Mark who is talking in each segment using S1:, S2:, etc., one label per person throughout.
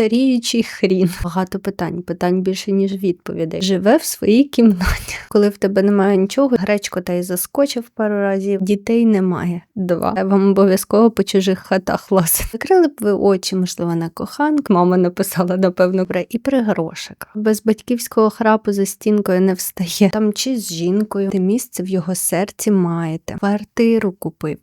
S1: старіючий хрін. Багато питань, питань більше, ніж відповідей. Живе в своїй кімнаті. Коли в тебе немає нічого, гречко та й заскочив пару разів. Дітей немає. Два. Я вам обов'язково по чужих хатах лазити. Закрили б ви очі, можливо, на коханку. Мама написала, напевно, про і при грошиках. Без батьківського храпу за стінкою не встає. Там чи з жінкою, те місце в його серці маєте. Квартиру купив.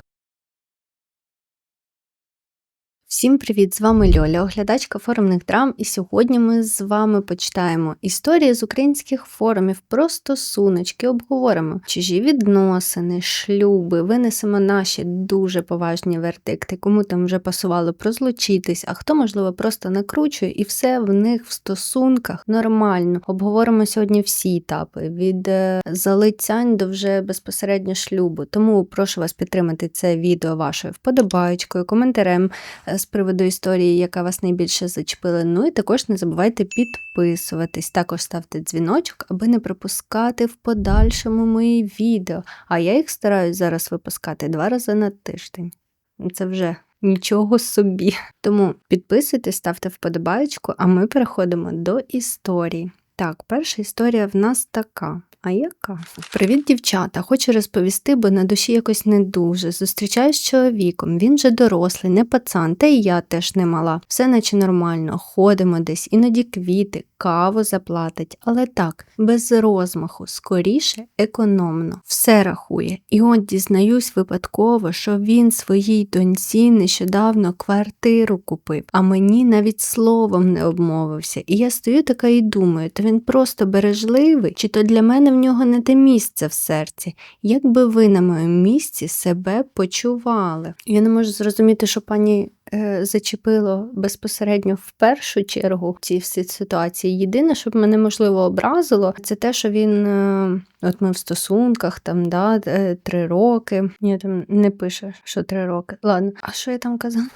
S1: Всім привіт! З вами Льоля, оглядачка форумних драм, і сьогодні ми з вами почитаємо історії з українських форумів про стосуночки, обговоримо чужі відносини, шлюби, винесемо наші дуже поважні вердикти, кому там вже пасувало прозлучитись, а хто, можливо, просто накручує, і все в них в стосунках нормально. Обговоримо сьогодні всі етапи від е, залицянь до вже безпосередньо шлюбу. Тому прошу вас підтримати це відео вашою вподобаючкою, коментарем. З приводу історії, яка вас найбільше зачепила. Ну і також не забувайте підписуватись, також ставте дзвіночок, аби не пропускати в подальшому мої відео. А я їх стараюсь зараз випускати два рази на тиждень. Це вже нічого собі. Тому підписуйтесь, ставте вподобаючку, а ми переходимо до історії. Так, перша історія в нас така. А яка? Привіт, дівчата! Хочу розповісти, бо на душі якось не дуже. Зустрічаюсь з чоловіком, він же дорослий, не пацан, та і я теж не мала. Все наче нормально, ходимо десь, іноді квіти, каву заплатить, але так, без розмаху, скоріше, економно, все рахує. І от дізнаюсь випадково, що він своїй доньці нещодавно квартиру купив, а мені навіть словом не обмовився. І я стою така і думаю, то він просто бережливий, чи то для мене в нього не те місце в серці. Як би ви на моєму місці себе почували? Я не можу зрозуміти, що пані е, зачепило безпосередньо в першу чергу в цій всій ситуації. Єдине, що мене можливо образило, це те, що він е, от ми в стосунках там да, е, три роки. Ні, там не пише, що три роки. Ладно, а що я там казала?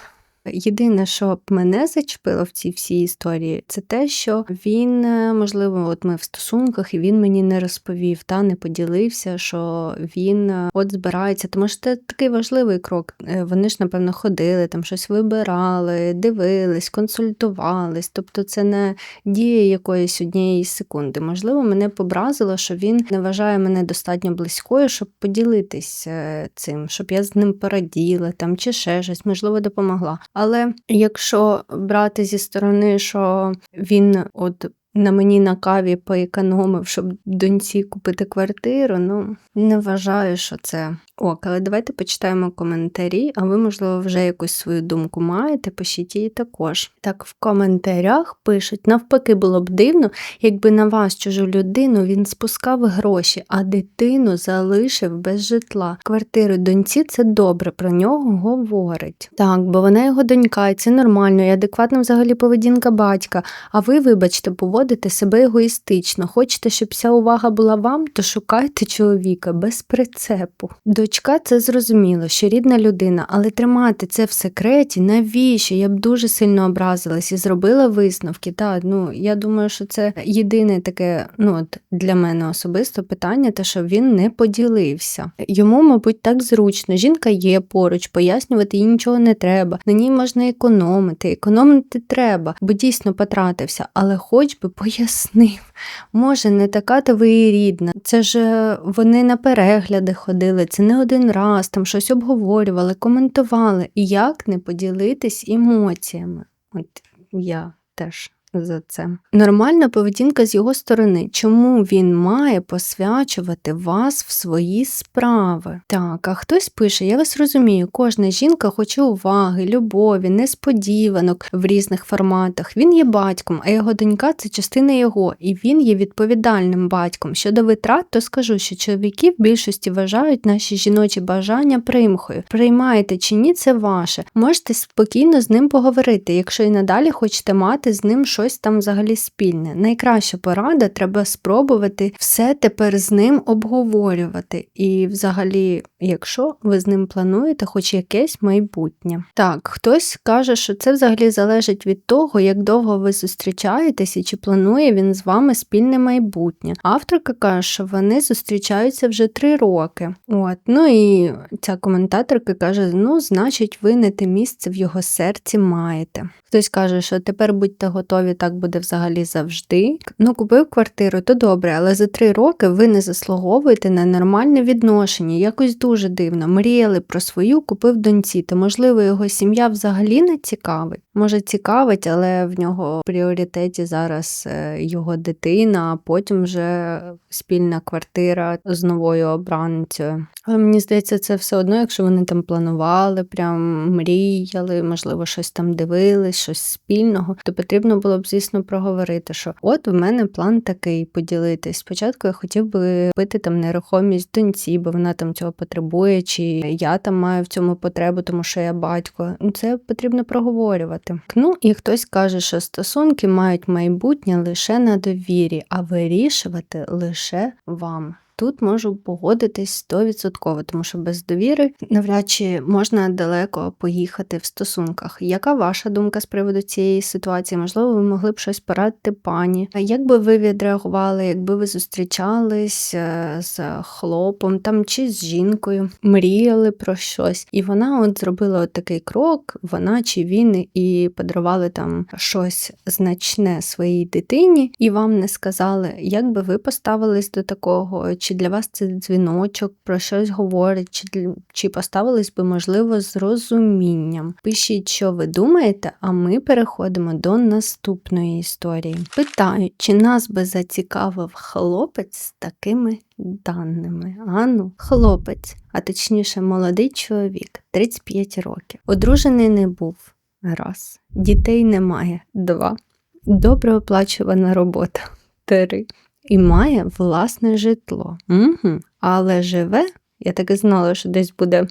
S1: Єдине, що мене зачепило в цій всій історії, це те, що він, е, можливо, от ми в стосунках, і він мені не розповів та не поділився, що він е, от збирається. Тому що це такий важливий крок. Е, Вони ж, напевно, ходили, там щось вибирали, дивились, консультувались. Тобто, це не дія якоїсь однієї секунди. Можливо, мене побразило, що він не вважає мене достатньо близькою, щоб поділитись цим, щоб я з ним пораділа там чи ще щось, можливо, допомогла. Але якщо брати зі сторони, що він от на мені на каві поекономив, щоб доньці купити квартиру, ну не вважаю, що це ок. Але давайте почитаємо коментарі, а ви, можливо, вже якусь свою думку маєте, пишіть її також. Так, в коментарях пишуть: навпаки, було б дивно, якби на вас, чужу людину, він спускав гроші, а дитину залишив без житла. Квартиру доньці це добре, про нього говорить. Так, бо вона його донька, і це нормально, і адекватна взагалі поведінка батька. А ви, вибачте, поводите себе егоїстично. Хочете, щоб вся увага була вам, то шукайте чоловіка без прицепу. Дочка це зрозуміло, що рідна людина, але тримати це в секреті, навіщо? Я б дуже сильно образилась і зробила висновки. Та, ну, я думаю, що це єдине таке, ну от для мене особисто питання, те, що він не поділився. Йому, мабуть, так зручно. Жінка є поруч, пояснювати їй нічого не треба. На ній можна економити. Економити треба, бо дійсно потратився, але хоч би пояснив. Може, не така то ви і рідна. Це ж е, вони на перегляди ходили, це не один раз, там щось обговорювали, коментували. Як не поділитись емоціями? От я теж. За це нормальна поведінка з його сторони. Чому він має посвячувати вас в свої справи? Так, а хтось пише: Я вас розумію, кожна жінка хоче уваги, любові, несподіванок в різних форматах. Він є батьком, а його донька це частина його, і він є відповідальним батьком. Щодо витрат, то скажу, що чоловіки в більшості вважають наші жіночі бажання примхою. Приймаєте чи ні, це ваше. Можете спокійно з ним поговорити, якщо і надалі хочете мати з ним щось щось там взагалі спільне. Найкраща порада треба спробувати все тепер з ним обговорювати. І, взагалі, якщо ви з ним плануєте хоч якесь майбутнє. Так, хтось каже, що це взагалі залежить від того, як довго ви зустрічаєтесь і чи планує він з вами спільне майбутнє. Авторка каже, що вони зустрічаються вже три роки. От, ну і ця коментаторка каже: ну, значить, ви не те місце в його серці маєте. Хтось каже, що тепер будьте готові, так буде взагалі завжди. Ну, купив квартиру, то добре, але за три роки ви не заслуговуєте на нормальне відношення. Якось дуже дивно. Мріяли про свою, купив доньці, то можливо його сім'я взагалі не цікавить. Може, цікавить, але в нього в пріоритеті зараз е, його дитина, а потім вже спільна квартира з новою обранцею. Але мені здається, це все одно, якщо вони там планували, прям мріяли, можливо, щось там дивились, щось спільного, то потрібно було звісно, проговорити, що от у мене план такий поділитись. Спочатку я хотів би купити там нерухомість доньці, бо вона там цього потребує, чи я там маю в цьому потребу, тому що я батько. Це потрібно проговорювати. Ну і хтось каже, що стосунки мають майбутнє лише на довірі, а вирішувати лише вам. Тут можу погодитись 100%, тому що без довіри навряд чи можна далеко поїхати в стосунках. Яка ваша думка з приводу цієї ситуації? Можливо, ви могли б щось порадити пані? Як би ви відреагували, якби ви зустрічались е, з хлопом там чи з жінкою, мріяли про щось, і вона от зробила от такий крок, вона чи він, і подарували там щось значне своїй дитині, і вам не сказали, як би ви поставились до такого? чи для вас це дзвіночок, про щось говорить, чи чи поставились би, можливо, з розумінням. Пишіть, що ви думаєте, а ми переходимо до наступної історії. Питаю, чи нас би зацікавив хлопець з такими даними? Ану, хлопець, а точніше, молодий чоловік, 35 років. Одружений не був. Раз. Дітей немає. Два. Добре оплачувана робота. Три і має власне житло. Угу. Але живе, я так і знала, що десь буде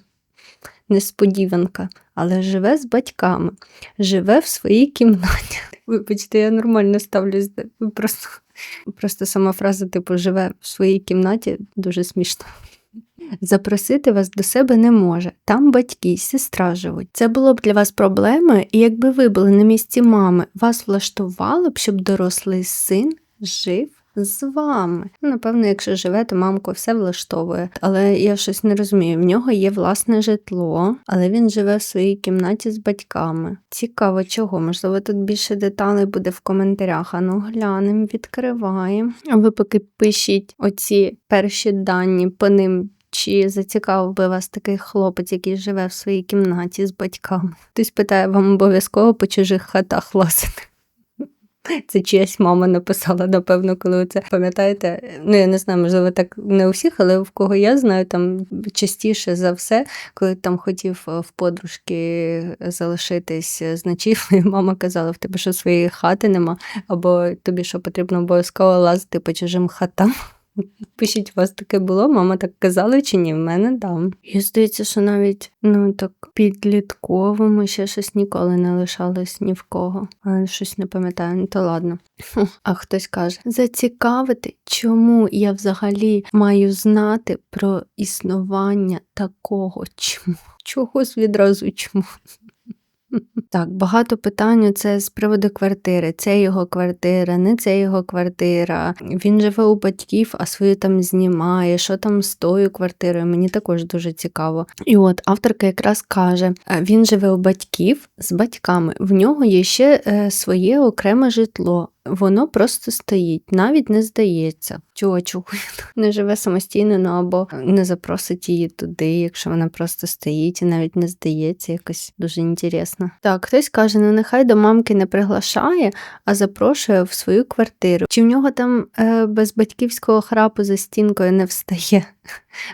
S1: несподіванка, але живе з батьками, живе в своїй кімнаті. Вибачте, я нормально ставлюсь. Просто, Просто сама фраза, типу, живе в своїй кімнаті дуже смішно. Запросити вас до себе не може. Там батьки, сестра живуть. Це було б для вас проблемою, і якби ви були на місці мами, вас влаштувало б, щоб дорослий син жив з вами. Напевно, якщо живе, то мамку все влаштовує. Але я щось не розумію. В нього є власне житло, але він живе в своїй кімнаті з батьками. Цікаво, чого? Можливо, тут більше деталей буде в коментарях. А ну глянемо, відкриваємо. А ви поки пишіть оці перші дані по ним. Чи зацікавив би вас такий хлопець, який живе в своїй кімнаті з батьками? Хтось питає вам обов'язково по чужих хатах лазити. Це чиясь мама написала, напевно, коли це пам'ятаєте. Ну, я не знаю, можливо, так не у всіх, але в кого я знаю, там частіше за все, коли там хотів е, в подружки залишитись з ночівлею, мама казала, в тебе що своєї хати нема, або тобі що потрібно обов'язково лазити по чужим хатам. Пишіть, у вас таке було, мама так казала чи ні? В мене дам. І здається, що навіть ну так підлітковому ще щось ніколи не лишалось ні в кого. Але щось не пам'ятаю, ну то ладно. А хтось каже: зацікавити, чому я взагалі маю знати про існування такого чому? Чогось відразу чому? Так, багато питань це з приводу квартири. Це його квартира, не це його квартира. Він живе у батьків, а свою там знімає. Що там з тою квартирою? Мені також дуже цікаво. І от авторка якраз каже: він живе у батьків з батьками. В нього є ще е, своє окреме житло. Воно просто стоїть, навіть не здається, чого не живе самостійно, ну або не запросить її туди, якщо вона просто стоїть і навіть не здається, якось дуже інтересно. Так, хтось каже, ну нехай до мамки не приглашає, а запрошує в свою квартиру. Чи в нього там е, без батьківського храпу за стінкою не встає?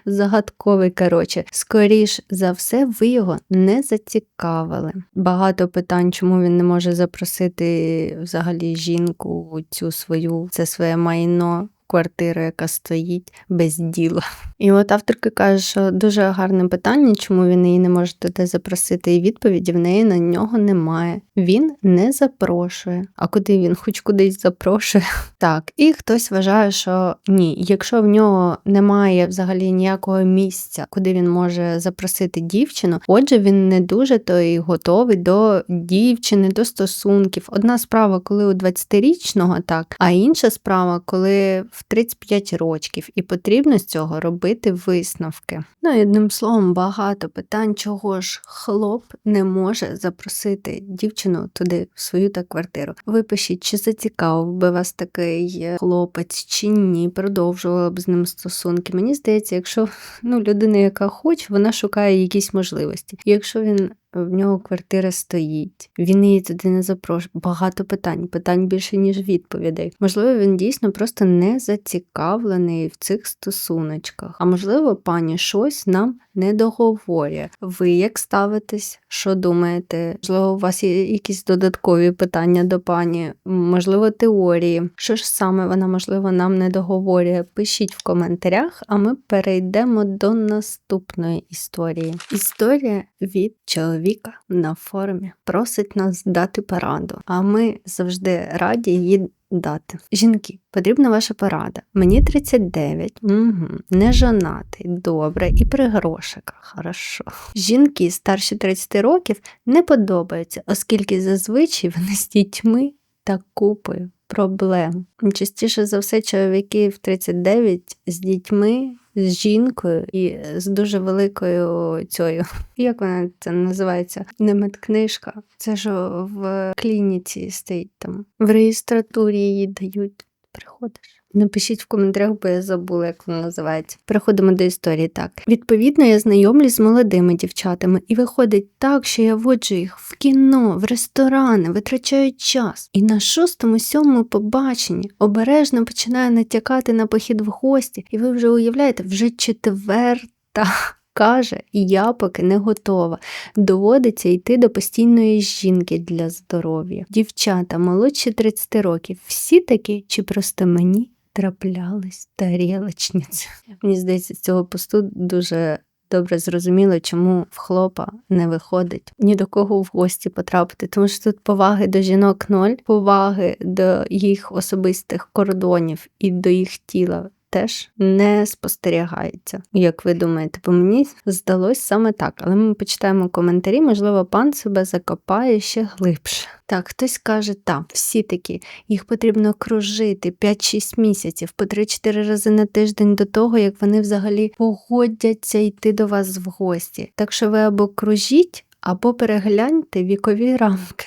S1: Загадковий, коротше, скоріш за все, ви його не зацікавили. Багато питань, чому він не може запросити взагалі жінку цю свою, це своє майно квартиру, яка стоїть без діла. І от авторка каже, що дуже гарне питання, чому він її не може туди запросити, і відповіді в неї на нього немає. Він не запрошує. А куди він хоч кудись запрошує? Так, і хтось вважає, що ні, якщо в нього немає взагалі ніякого місця, куди він може запросити дівчину, отже, він не дуже то і готовий до дівчини, до стосунків. Одна справа, коли у 20-річного так, а інша справа, коли в 35 років, і потрібно з цього робити висновки. Ну і одним словом, багато питань, чого ж хлоп не може запросити дівчину туди, в свою та квартиру. Ви пишіть, чи зацікавив би вас такий хлопець, чи ні, продовжувала б з ним стосунки. Мені здається, якщо ну, людина, яка хоче, вона шукає якісь можливості. Якщо він в нього квартира стоїть, він її туди не запрошує. Багато питань, питань більше, ніж відповідей. Можливо, він дійсно просто не зацікавлений в цих стосуночках. А можливо, пані щось нам не договорює. Ви як ставитесь? Що думаєте? Можливо, у вас є якісь додаткові питання до пані, можливо, теорії. Що ж саме вона, можливо, нам не договорює? Пишіть в коментарях, а ми перейдемо до наступної історії. Історія від чоловіка на форумі просить нас дати пораду, а ми завжди раді її дати. Жінки, потрібна ваша порада. Мені 39, угу, не жонатий, добре, і при грошиках. Хорошо. Жінки старші 30 років не подобаються, оскільки зазвичай вони з дітьми та купою проблем. Частіше за все, чоловіки в 39 з дітьми з жінкою і з дуже великою цією, як вона це називається? Не медкнижка. Це ж в клініці стоїть там. В реєстратурі її дають. Приходиш. Напишіть в коментарях, бо я забула, як вона називається. Переходимо до історії так. Відповідно, я знайомлюсь з молодими дівчатами, і виходить так, що я воджу їх в кіно, в ресторани, витрачаю час. І на шостому, сьомому побаченні обережно починаю натякати на похід в гості, і ви вже уявляєте, вже четверта. Каже, я поки не готова. Доводиться йти до постійної жінки для здоров'я. Дівчата молодші 30 років, всі такі, чи просто мені траплялись тарілочниці. Мені здається, з цього посту дуже добре зрозуміло, чому в хлопа не виходить ні до кого в гості потрапити, тому що тут поваги до жінок ноль, поваги до їх особистих кордонів і до їх тіла теж не спостерігається. Як ви думаєте, бо мені здалось саме так, але ми почитаємо коментарі, можливо, пан себе закопає ще глибше. Так, хтось каже, так, всі такі, їх потрібно кружити 5-6 місяців, по 3-4 рази на тиждень до того, як вони взагалі погодяться йти до вас в гості. Так що ви або кружіть, або перегляньте вікові рамки.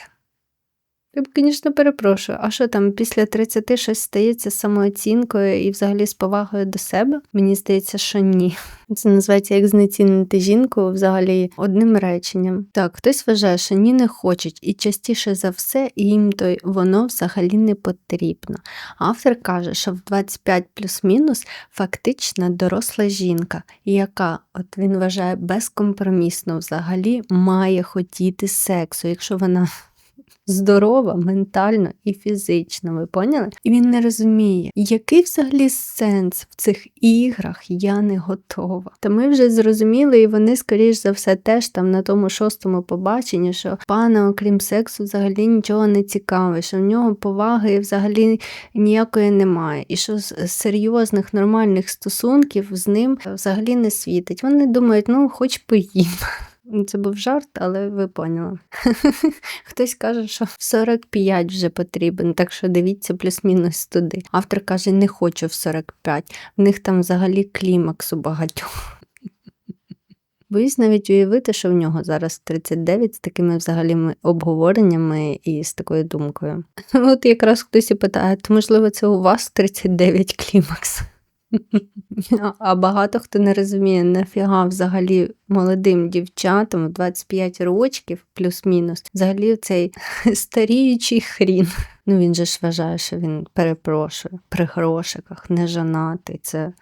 S1: Я б, звісно, перепрошую, а що там після 30 щось стається самооцінкою і взагалі з повагою до себе? Мені здається, що ні. Це називається як знецінити жінку взагалі одним реченням. Так, хтось вважає, що ні не хочуть, і частіше за все їм то воно взагалі не потрібно. Автор каже, що в 25 плюс-мінус фактично доросла жінка, яка, от він вважає, безкомпромісно взагалі має хотіти сексу, якщо вона здорова, ментально і фізично. Ви поняли? І він не розуміє, який взагалі сенс в цих іграх я не готова. Та ми вже зрозуміли, і вони, скоріш за все, теж там на тому шостому побаченні, що пана, окрім сексу, взагалі нічого не цікаве, що в нього поваги взагалі ніякої немає, і що з серйозних нормальних стосунків з ним взагалі не світить. Вони думають, ну хоч поїм. Це був жарт, але ви поняли. Хтось каже, що в 45 вже потрібен, так що дивіться плюс-мінус туди. Автор каже, не хочу в 45. В них там взагалі клімакс у багатьох. Боюсь навіть уявити, що в нього зараз 39 з такими взагалі обговореннями і з такою думкою. От якраз хтось і питає, то можливо це у вас 39 клімакс? А багато хто не розуміє, нафіга взагалі молодим дівчатам 25 років, плюс-мінус, взагалі цей старіючий хрін. Ну він же ж вважає, що він перепрошує при грошиках, не женатий. Це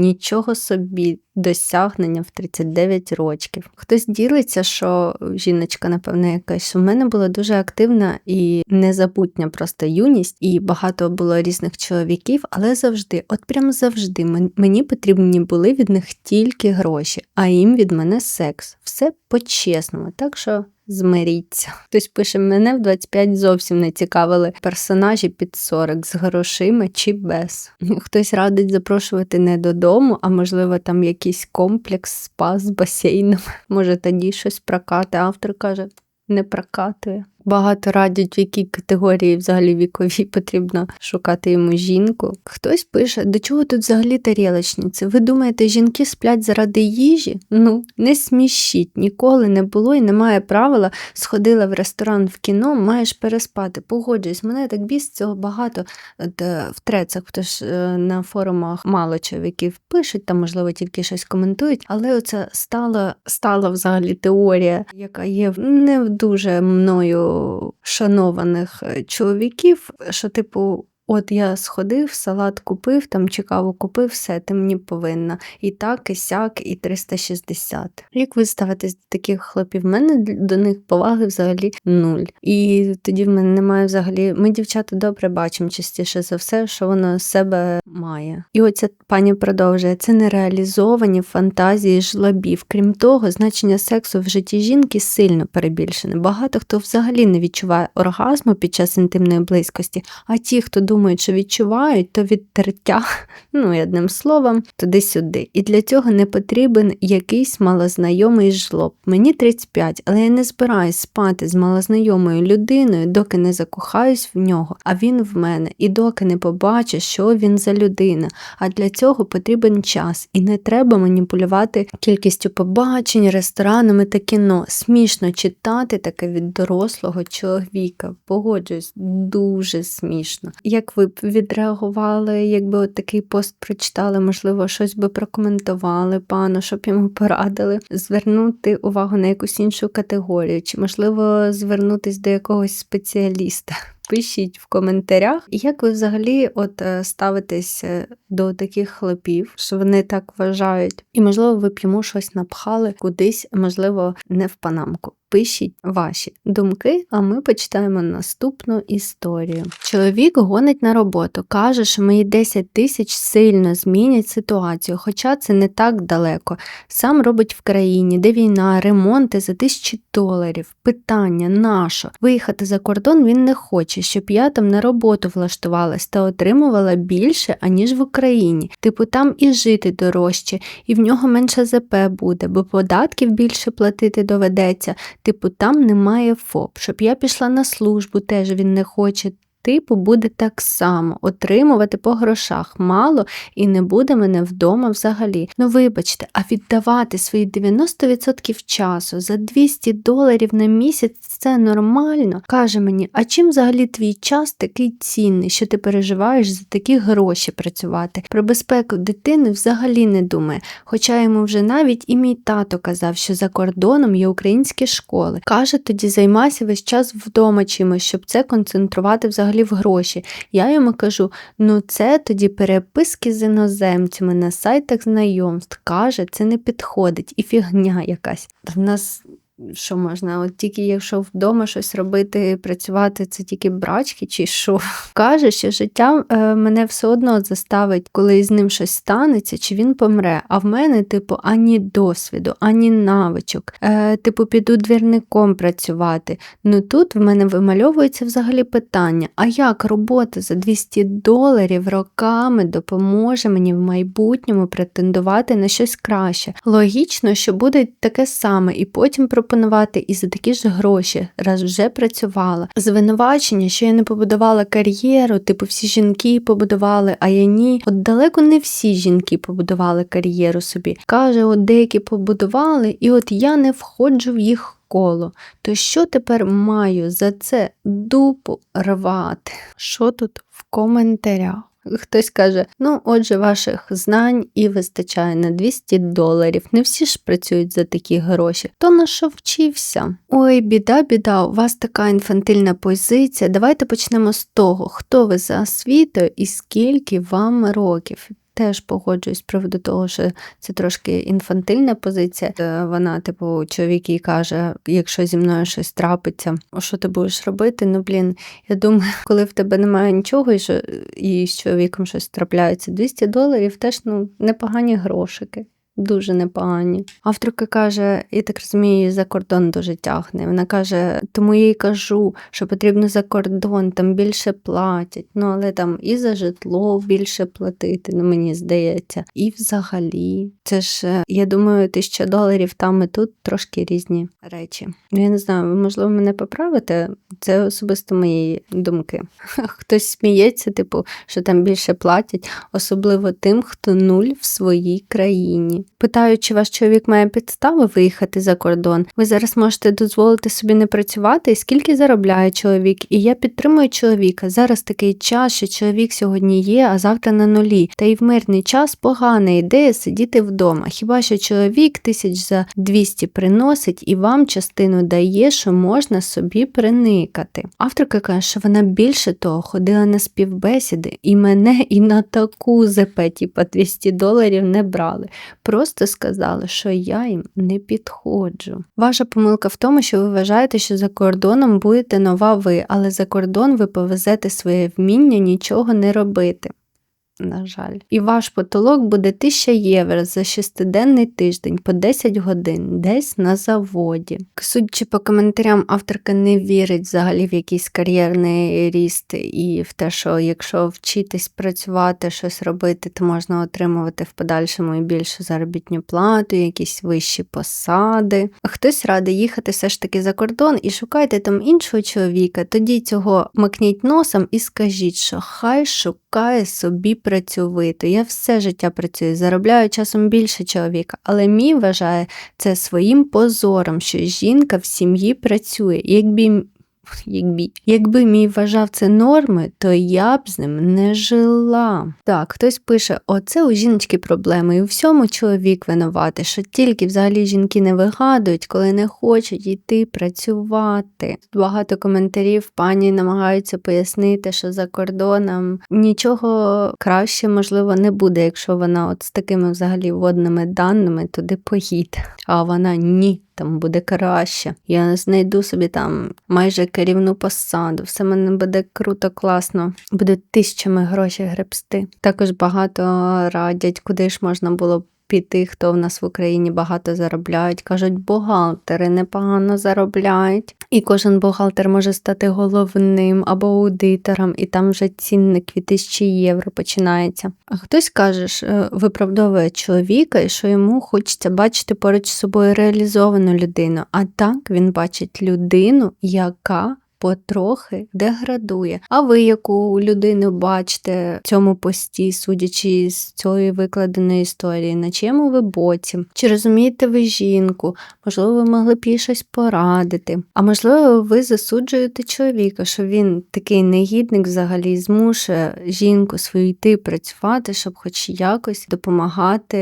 S1: Нічого собі досягнення в 39 років. Хтось ділиться, що жіночка, напевно, якась у мене була дуже активна і незабутня просто юність, і багато було різних чоловіків, але завжди, от прям завжди, мені потрібні були від них тільки гроші, а їм від мене секс. Все по-чесному. Так що змиріться. Хтось пише, мене в 25 зовсім не цікавили персонажі під 40 з грошима чи без. Хтось радить запрошувати не додому, а можливо, там якийсь комплекс, спа з басейном. Може, тоді щось прокати. Автор каже, не прокатує. Багато радять, в якій категорії взагалі вікові потрібно шукати йому жінку. Хтось пише, до чого тут взагалі тарілочниці? Ви думаєте, жінки сплять заради їжі? Ну, не смішіть, ніколи не було і немає правила. Сходила в ресторан в кіно, маєш переспати. Погоджуюсь, мене так біс цього багато е, в трецах, тож е, на форумах мало чоловіків пишуть, там, можливо, тільки щось коментують, але оце стала, стала взагалі теорія, яка є не дуже мною шанованих е, чоловіків, що, типу, От я сходив, салат купив, там чи каву купив, все, ти мені повинна. І так, і сяк, і 360. Як ви ставитесь до таких хлопів? В мене до них поваги взагалі нуль. І тоді в мене немає взагалі. Ми, дівчата, добре бачимо частіше за все, що воно з себе має. І оця пані продовжує: це нереалізовані фантазії жлобів. Крім того, значення сексу в житті жінки сильно перебільшене. Багато хто взагалі не відчуває оргазму під час інтимної близькості, а ті, хто думає, думають, що відчувають, то від тертя, ну одним словом, туди-сюди. І для цього не потрібен якийсь малознайомий жлоб. Мені 35, але я не збираюсь спати з малознайомою людиною, доки не закохаюсь в нього, а він в мене, і доки не побачу, що він за людина. А для цього потрібен час, і не треба маніпулювати кількістю побачень, ресторанами та кіно. Смішно читати таке від дорослого чоловіка. Погоджуюсь, дуже смішно. Як ви б відреагували, якби от такий пост прочитали, можливо, щось би прокоментували пану, щоб йому порадили, звернути увагу на якусь іншу категорію, чи, можливо, звернутись до якогось спеціаліста. Пишіть в коментарях, як ви взагалі от е, ставитесь е, до таких хлопів, що вони так вважають, і можливо ви б йому щось напхали кудись, можливо, не в панамку. Пишіть ваші думки, а ми почитаємо наступну історію. Чоловік гонить на роботу, каже, що мої 10 тисяч сильно змінять ситуацію, хоча це не так далеко. Сам робить в країні, де війна, ремонти за тисячі доларів. Питання нащо? Виїхати за кордон він не хоче, щоб я там на роботу влаштувалась та отримувала більше, аніж в Україні. Типу там і жити дорожче, і в нього менше ЗП буде, бо податків більше платити доведеться. Типу, там немає ФОП. Щоб я пішла на службу, теж він не хоче типу буде так само отримувати по грошах мало і не буде мене вдома взагалі. Ну, вибачте, а віддавати свої 90% часу за 200 доларів на місяць це нормально. Каже мені, а чим взагалі твій час такий цінний, що ти переживаєш за такі гроші працювати? Про безпеку дитини взагалі не думає. Хоча йому вже навіть і мій тато казав, що за кордоном є українські школи. Каже, тоді займайся весь час вдома чимось, щоб це концентрувати взагалі взагалі в гроші. Я йому кажу: ну це тоді переписки з іноземцями на сайтах знайомств. Каже, це не підходить і фігня якась. В нас що можна? От тільки якщо вдома щось робити, працювати, це тільки брачки чи що. Каже, що життя е, мене все одно заставить, коли з ним щось станеться, чи він помре. А в мене, типу, ані досвіду, ані навичок. Е, Типу, піду двірником працювати. Ну тут в мене вимальовується взагалі питання: а як робота за 200 доларів роками допоможе мені в майбутньому претендувати на щось краще? Логічно, що буде таке саме, і потім про пропонувати і за такі ж гроші, раз вже працювала. Звинувачення, що я не побудувала кар'єру, типу всі жінки побудували, а я ні. От далеко не всі жінки побудували кар'єру собі. Каже, от деякі побудували, і от я не входжу в їх. Коло, то що тепер маю за це дупу рвати? Що тут в коментарях? Хтось каже, ну, отже, ваших знань і вистачає на 200 доларів. Не всі ж працюють за такі гроші. То на що вчився? Ой, біда, біда, у вас така інфантильна позиція. Давайте почнемо з того, хто ви за освітою і скільки вам років. Теж погоджуюсь з приводу того, що це трошки інфантильна позиція. Е, Вона, типу, чоловік їй каже, якщо зі мною щось трапиться, що ти будеш робити? Ну, блін, я думаю, коли в тебе немає нічого, і що і з чоловіком щось трапляється, 200 доларів теж ну непогані грошики. Дуже непогані. Авторка каже, я так розумію, за кордон дуже тягне. Вона каже, тому я їй кажу, що потрібно за кордон, там більше платять. Ну, але там і за житло більше платити, ну мені здається. І взагалі, це ж, е, я думаю, тисяча доларів там і тут трошки різні речі. Ну, я не знаю, ви, можливо, мене поправите. Це особисто мої думки. Хтось сміється, типу, що там більше платять, особливо тим, хто нуль в своїй країні. Питаю, чи ваш чоловік має підстави виїхати за кордон. Ви зараз можете дозволити собі не працювати, скільки заробляє чоловік. І я підтримую чоловіка. Зараз такий час, що чоловік сьогодні є, а завтра на нулі. Та й в мирний час погана ідея сидіти вдома. Хіба що чоловік тисяч за 200 приносить і вам частину дає, що можна собі приникати. Авторка каже, що вона більше того ходила на співбесіди, і мене і на таку ЗП, типа 200 доларів не брали. Просто сказали, що я їм не підходжу. Ваша помилка в тому, що ви вважаєте, що за кордоном будете нова ви, але за кордон ви повезете своє вміння нічого не робити. На жаль, і ваш потолок буде 1000 євро за шестиденний тиждень по 10 годин, десь на заводі. Судячи по коментарям, авторка не вірить взагалі в якийсь кар'єрний ріст і в те, що якщо вчитись працювати, щось робити, то можна отримувати в подальшому і більшу заробітну плату, якісь вищі посади. Хтось радий їхати все ж таки за кордон і шукайте там іншого чоловіка, тоді цього макніть носом і скажіть, що хай шукає собі працьовито. Я все життя працюю, заробляю часом більше чоловіка, але мій вважає це своїм позором, що жінка в сім'ї працює. Якби Якби якби мій вважав це норми, то я б з ним не жила. Так, хтось пише: оце у жіночки проблеми, і у всьому чоловік винуватий, що тільки взагалі жінки не вигадують, коли не хочуть йти працювати. Тут багато коментарів пані намагаються пояснити, що за кордоном нічого краще, можливо, не буде, якщо вона от з такими взагалі водними даними туди поїде. А вона ні там буде краще. Я знайду собі там майже керівну посаду, все мене буде круто, класно, буде тисячами грошей гребсти. Також багато радять, куди ж можна було піти, хто в нас в Україні багато заробляють. Кажуть, бухгалтери непогано заробляють, і кожен бухгалтер може стати головним або аудитором, і там вже цінник від тисячі євро починається. А хтось каже, е, виправдовує чоловіка, і що йому хочеться бачити поруч з собою реалізовану людину. А так він бачить людину, яка потрохи деградує. А ви яку людину бачите в цьому пості, судячи з цієї викладеної історії, на чому ви боці? Чи розумієте ви жінку? Можливо, ви могли б їй щось порадити. А можливо, ви засуджуєте чоловіка, що він такий негідник взагалі змушує жінку свою йти працювати, щоб хоч якось допомагати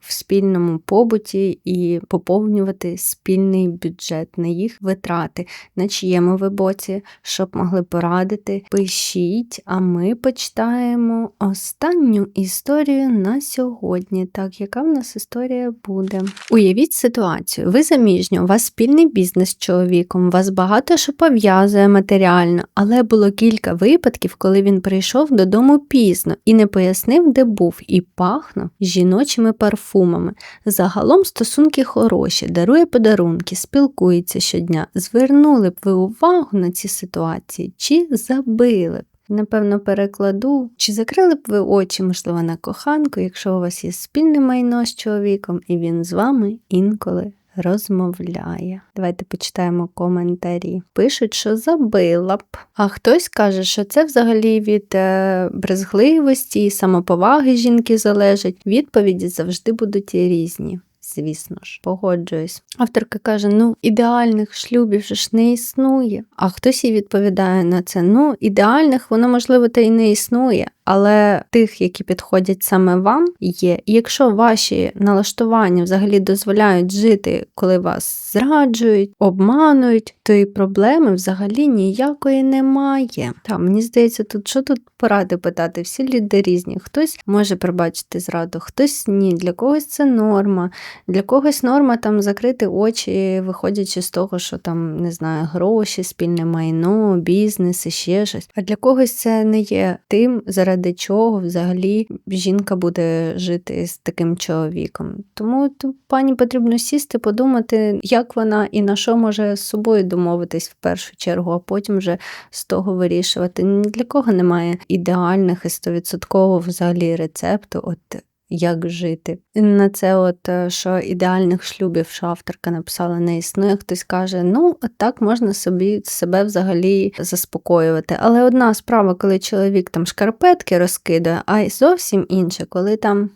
S1: в спільному побуті і поповнювати спільний бюджет на їх витрати, на чиєму ви боці році, щоб могли порадити. Пишіть, а ми почитаємо останню історію на сьогодні. Так, яка в нас історія буде? Уявіть ситуацію, ви заміжні, у вас спільний бізнес з чоловіком, вас багато що пов'язує матеріально, але було кілька випадків, коли він прийшов додому пізно і не пояснив, де був, і пахнув жіночими парфумами. Загалом стосунки хороші, дарує подарунки, спілкується щодня. Звернули б ви увагу на на ці ситуації, чи забили б. Напевно, перекладу, чи закрили б ви очі, можливо, на коханку, якщо у вас є спільне майно з чоловіком, і він з вами інколи розмовляє. Давайте почитаємо коментарі. Пишуть, що забила б. А хтось каже, що це взагалі від е, брезгливості і самоповаги жінки залежить. Відповіді завжди будуть різні звісно ж, погоджуюсь. Авторка каже: ну, ідеальних шлюбів ж не існує. А хтось їй відповідає на це: ну, ідеальних воно, можливо, та й не існує. Але тих, які підходять саме вам, є. І якщо ваші налаштування взагалі дозволяють жити, коли вас зраджують, обманують, то і проблеми взагалі ніякої немає. Та мені здається, тут що тут поради питати? Всі люди різні. Хтось може пробачити зраду, хтось ні. Для когось це норма, для когось норма там закрити очі, виходячи з того, що там не знаю, гроші, спільне майно, бізнес і ще щось. А для когось це не є тим, заради чого взагалі жінка буде жити з таким чоловіком. Тому то пані потрібно сісти, подумати, як вона і на що може з собою домовитись в першу чергу, а потім вже з того вирішувати. Ні для кого немає ідеальних і стовідсотково взагалі рецепту. От як жити. На це, от е, що ідеальних шлюбів, що авторка написала, не існує. Хтось каже, ну так можна собі себе взагалі заспокоювати. Але одна справа, коли чоловік там шкарпетки розкидає, а й зовсім інше, коли там.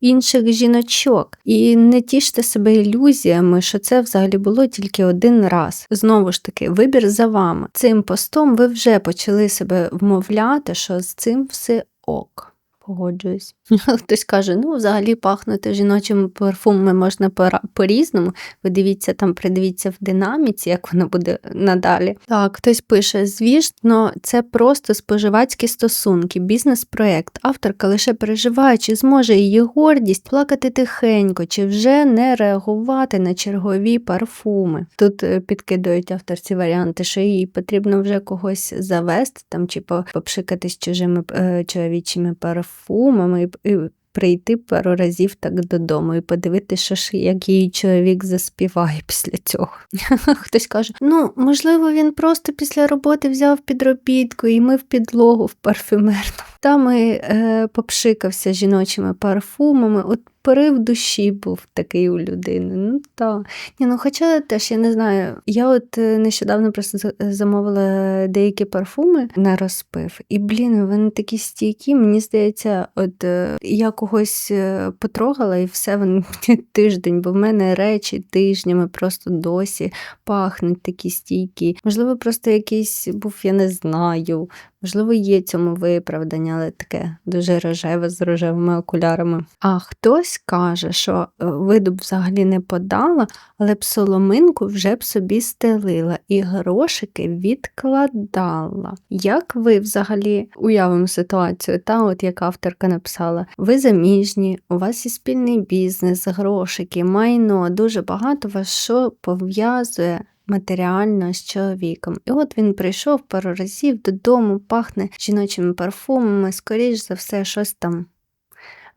S1: Інших жіночок, і не тіште себе ілюзіями, що це взагалі було тільки один раз. Знову ж таки, вибір за вами. Цим постом ви вже почали себе вмовляти, що з цим все ок. Погоджуюсь. Хтось каже, ну, взагалі пахнути жіночими парфумами можна по-різному. Ви дивіться там, придивіться в динаміці, як воно буде надалі. Так, хтось пише: звісно, це просто споживацькі стосунки, бізнес-проект. Авторка лише переживає, чи зможе її гордість плакати тихенько, чи вже не реагувати на чергові парфуми. Тут е, підкидують авторці варіанти, що їй потрібно вже когось завести там, чи попшикатись чужими е, чоловічими парфумами і прийти пару разів так додому і подивитися, що як її чоловік заспіває після цього. Хтось каже: ну, можливо, він просто після роботи взяв підробітку і мив підлогу в парфюмерну. Там і е, попшикався жіночими парфумами. От порив душі був такий у людини. Ну так. Ні, ну Хоча теж я не знаю. Я от е, нещодавно просто замовила деякі парфуми на розпив, і, блін, вони такі стійкі. Мені здається, от е, я когось е, потрогала, і все вони тиждень, бо в мене речі тижнями просто досі пахнуть такі стійкі. Можливо, просто якийсь був, я не знаю. Можливо, є цьому виправдання, але таке дуже рожеве з рожевими окулярами. А хтось каже, що е, виду б взагалі не подала, але б соломинку вже б собі стелила і грошики відкладала. Як ви взагалі уявимо ситуацію, та от як авторка написала, ви заміжні, у вас є спільний бізнес, грошики, майно, дуже багато вас що пов'язує матеріально з чоловіком. І от він прийшов пару разів додому, пахне жіночими парфумами, скоріш за все, щось там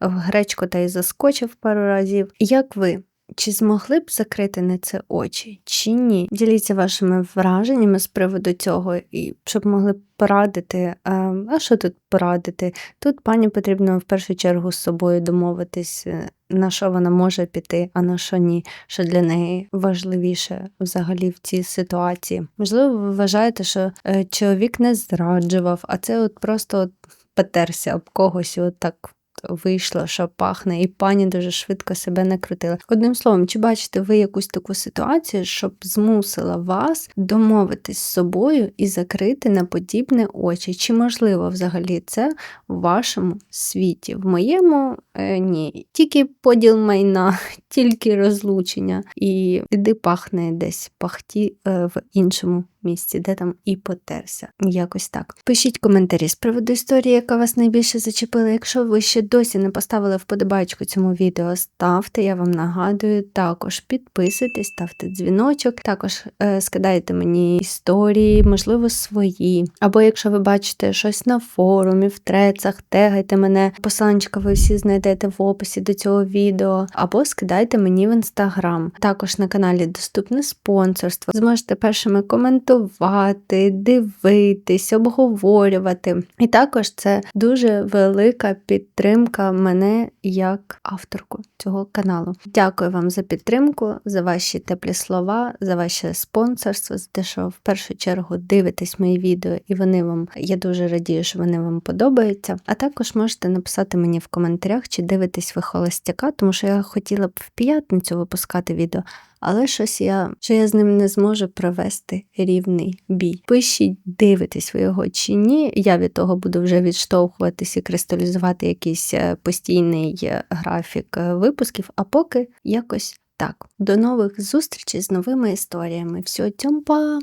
S1: в гречку та й заскочив пару разів. Як ви? Чи змогли б закрити на це очі, чи ні? Діліться вашими враженнями з приводу цього, і щоб могли порадити. А що тут порадити? Тут пані потрібно в першу чергу з собою домовитись, е, на що вона може піти, а на що ні, що для неї важливіше взагалі в цій ситуації. Можливо, ви вважаєте, що е, чоловік не зраджував, а це от просто от потерся об когось, от так вийшло, що пахне, і пані дуже швидко себе накрутила. Одним словом, чи бачите ви якусь таку ситуацію, щоб змусила вас домовитись з собою і закрити на подібне очі? Чи можливо взагалі це в вашому світі? В моєму е, ні. Тільки поділ майна, тільки розлучення, і іди пахне десь пахті е, в іншому місці, де там і потерся. Якось так. Пишіть коментарі з приводу історії, яка вас найбільше зачепила. Якщо ви ще досі не поставили вподобайку цьому відео, ставте, я вам нагадую. Також підписуйтесь, ставте дзвіночок, також е, скидайте мені історії, можливо, свої. Або якщо ви бачите щось на форумі, в трецах, тегайте мене, посиланчика ви всі знайдете в описі до цього відео, або скидайте мені в інстаграм. Також на каналі доступне спонсорство. Зможете першими коментувати коментувати, дивитись, обговорювати. І також це дуже велика підтримка мене як авторку цього каналу. Дякую вам за підтримку, за ваші теплі слова, за ваше спонсорство, за те, що в першу чергу дивитесь мої відео, і вони вам, я дуже радію, що вони вам подобаються. А також можете написати мені в коментарях, чи дивитесь ви холостяка, тому що я хотіла б в п'ятницю випускати відео. Але щось я, що я з ним не зможу провести рівний бій. Пишіть, дивитесь ви його чи ні. Я від того буду вже відштовхуватись і кристалізувати якийсь е, постійний е, графік е, випусків, а поки якось так. До нових зустрічей з новими історіями. Всього тьомпа!